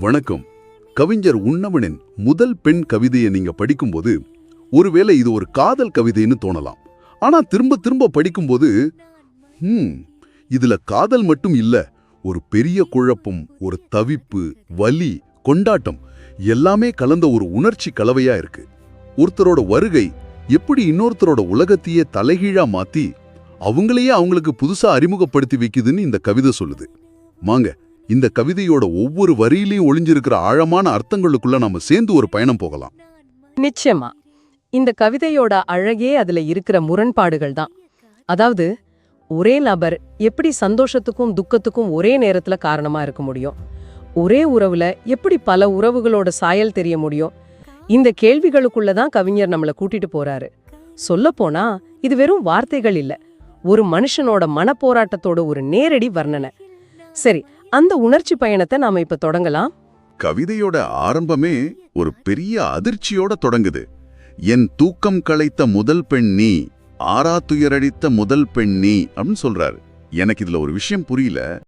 வணக்கம். கவிஞர் உண்ணவனின் முதல் பெண் கவிதையை நீங்க படிக்கும்போது ஒருவேளை இது ஒரு காதல் கவிதைன்னு தோணலாம். ஆனா திரும்ப திரும்ப படிக்கும்போது ஹம் இதுல காதல் மட்டும் இல்ல ஒரு பெரிய குழப்பம் ஒரு தவிப்பு வலி கொண்டாட்டம் எல்லாமே கலந்த ஒரு உணர்ச்சி கலவையா இருக்கு. ஒருத்தரோட வருகை எப்படி இன்னொருத்தரோட உலகத்தையே தலைகீழா மாத்தி அவங்களையே அவங்களுக்கு புதுசா அறிமுகப்படுத்தி வைக்குதுன்னு இந்த கவிதை சொல்லுது. வாங்க இந்த கவிதையோட ஒவ்வொரு வரியிலையும் ஒளிஞ்சிருக்கிற ஆழமான அர்த்தங்களுக்குள்ள நாம சேர்ந்து ஒரு பயணம் போகலாம். நிச்சயமா. இந்த கவிதையோட அழகே அதுல இருக்கிற முரண்பாடுகள் தான். அதாவது ஒரே நபர் எப்படி சந்தோஷத்துக்கும் துக்கத்துக்கும் ஒரே நேரத்துல காரணமா இருக்க முடியும்? ஒரே உறவுல எப்படி பல உறவுகளோட சாயல் தெரிய முடியும்? இந்த கேள்விகளுக்குள்ள தான் கவிஞர் நம்மளை கூட்டிட்டு போறாரு. சொல்லப்போனா இது வெறும் வார்த்தைகள் இல்ல. ஒரு மனுஷனோட மனப்போராட்டத்தோட ஒரு நேரடி வர்ணனை. சரி அந்த உணர்ச்சி பயணத்தை நாம இப்ப தொடங்கலாம். கவிதையோட ஆரம்பமே ஒரு பெரிய அதிர்ச்சியோட தொடங்குது. என் தூக்கம் களைத்த முதல் பெண் நீ ஆறா துயரடித்த முதல் பெண் நீ அப்படின்னு சொல்றாரு. எனக்கு இதுல ஒரு விஷயம் புரியல.